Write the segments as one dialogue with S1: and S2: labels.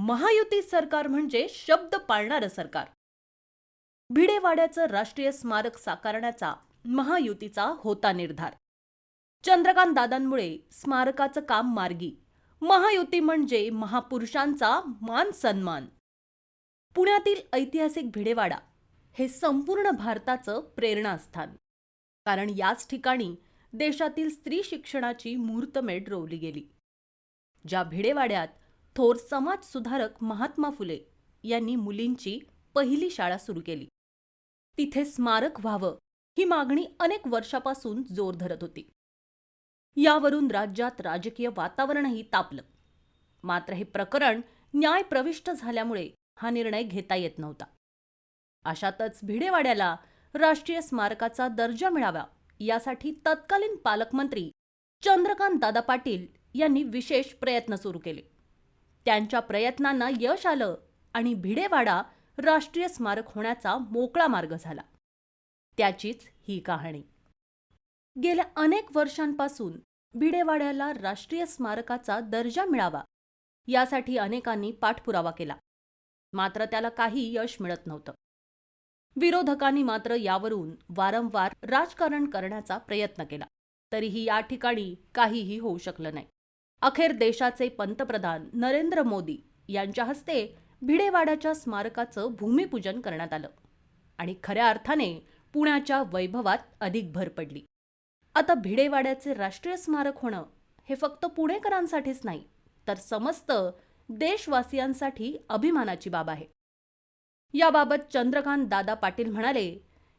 S1: महायुती सरकार म्हणजे शब्द पाळणारं सरकार. भिडेवाड्याचं राष्ट्रीय स्मारक साकारण्याचा महायुतीचा होता निर्धार. चंद्रकांत दादांमुळे स्मारकाचं काम मार्गी. महायुती म्हणजे महापुरुषांचा मान सन्मान. पुण्यातील ऐतिहासिक भिडेवाडा हे संपूर्ण भारताचं प्रेरणास्थान. कारण याच ठिकाणी देशातील स्त्री शिक्षणाची मुहूर्तमेढ रोवली गेली. ज्या भिडेवाड्यात थोर समाजसुधारक महात्मा फुले यांनी मुलींची पहिली शाळा सुरू केली. तिथे स्मारक व्हावं ही मागणी अनेक वर्षापासून जोर धरत होती. यावरून राज्यात राजकीय वातावरणही तापलं. मात्र हे प्रकरण न्याय प्रविष्ट झाल्यामुळे हा निर्णय घेता येत नव्हता. अशातच भिडेवाड्याला राष्ट्रीय स्मारकाचा दर्जा मिळावा यासाठी तत्कालीन पालकमंत्री चंद्रकांत दादा पाटील यांनी विशेष प्रयत्न सुरू केले. त्यांच्या प्रयत्नांना यश आलं आणि भिडेवाडा राष्ट्रीय स्मारक होण्याचा मोकळा मार्ग झाला. त्याचीच ही कहाणी. गेल्या अनेक वर्षांपासून भिडेवाड्याला राष्ट्रीय स्मारकाचा दर्जा मिळावा यासाठी अनेकांनी पाठपुरावा केला. मात्र त्याला काही यश मिळत नव्हतं. विरोधकांनी मात्र यावरून वारंवार राजकारण करण्याचा प्रयत्न केला. तरीही या ठिकाणी काहीही होऊ शकलं नाही. अखेर देशाचे पंतप्रधान नरेंद्र मोदी यांच्या हस्ते भिडेवाड्याच्या स्मारकाचं भूमिपूजन करण्यात आलं. आणि खऱ्या अर्थाने पुण्याच्या वैभवात अधिक भर पडली. आता भिडेवाड्याचे राष्ट्रीय स्मारक होणं हे फक्त पुणेकरांसाठीच नाही तर समस्त देशवासियांसाठी अभिमानाची बाब आहे. याबाबत चंद्रकांत दादा पाटील म्हणाले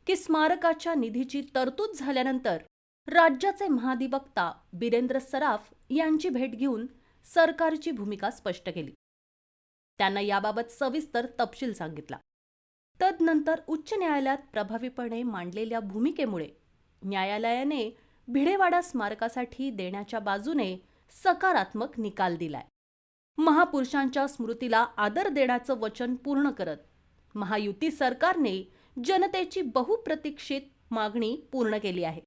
S1: की स्मारकाच्या निधीची तरतूद झाल्यानंतर राज्याचे महाधिवक्ता बिरेंद्र सराफ यांची भेट घेऊन सरकारची भूमिका स्पष्ट केली. त्यांना याबाबत सविस्तर तपशील सांगितला. तदनंतर उच्च न्यायालयात प्रभावीपणे मांडलेल्या भूमिकेमुळे न्यायालयाने भिडेवाडा स्मारकासाठी देण्याच्या बाजूने सकारात्मक निकाल दिलाय. महापुरुषांच्या स्मृतीला आदर देण्याचं वचन पूर्ण करत महायुती सरकारने जनतेची बहुप्रतीक्षित मागणी पूर्ण केली आहे.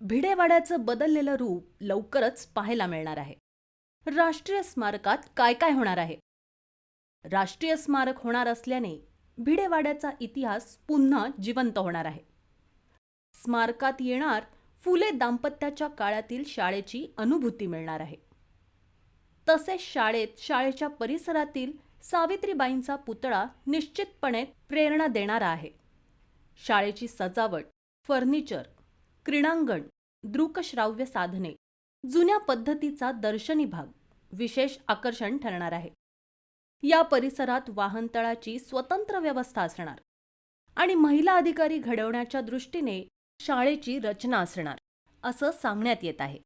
S1: भिडेवाड्याचं बदललेलं रूप लवकरच पाहायला मिळणार आहे. राष्ट्रीय स्मारकात काय काय होणार आहे? राष्ट्रीय स्मारक होणार असल्याने भिडेवाड्याचा इतिहास पुन्हा जिवंत होणार आहे. स्मारकात येणार फुले दाम्पत्याच्या काळातील शाळेची अनुभूती मिळणार आहे. तसेच शाळेत शाळेच्या परिसरातील सावित्रीबाईंचा पुतळा निश्चितपणे प्रेरणा देणारा आहे. शाळेची सजावट फर्निचर क्रीडांगण दृकश्राव्य साधने जुन्या पद्धतीचा दर्शनी भाग विशेष आकर्षण ठरणार आहे. या परिसरात वाहनतळाची स्वतंत्र व्यवस्था असणार आणि महिला अधिकारी घडवण्याच्या दृष्टीने शाळेची रचना असणार असं सांगण्यात येत आहे.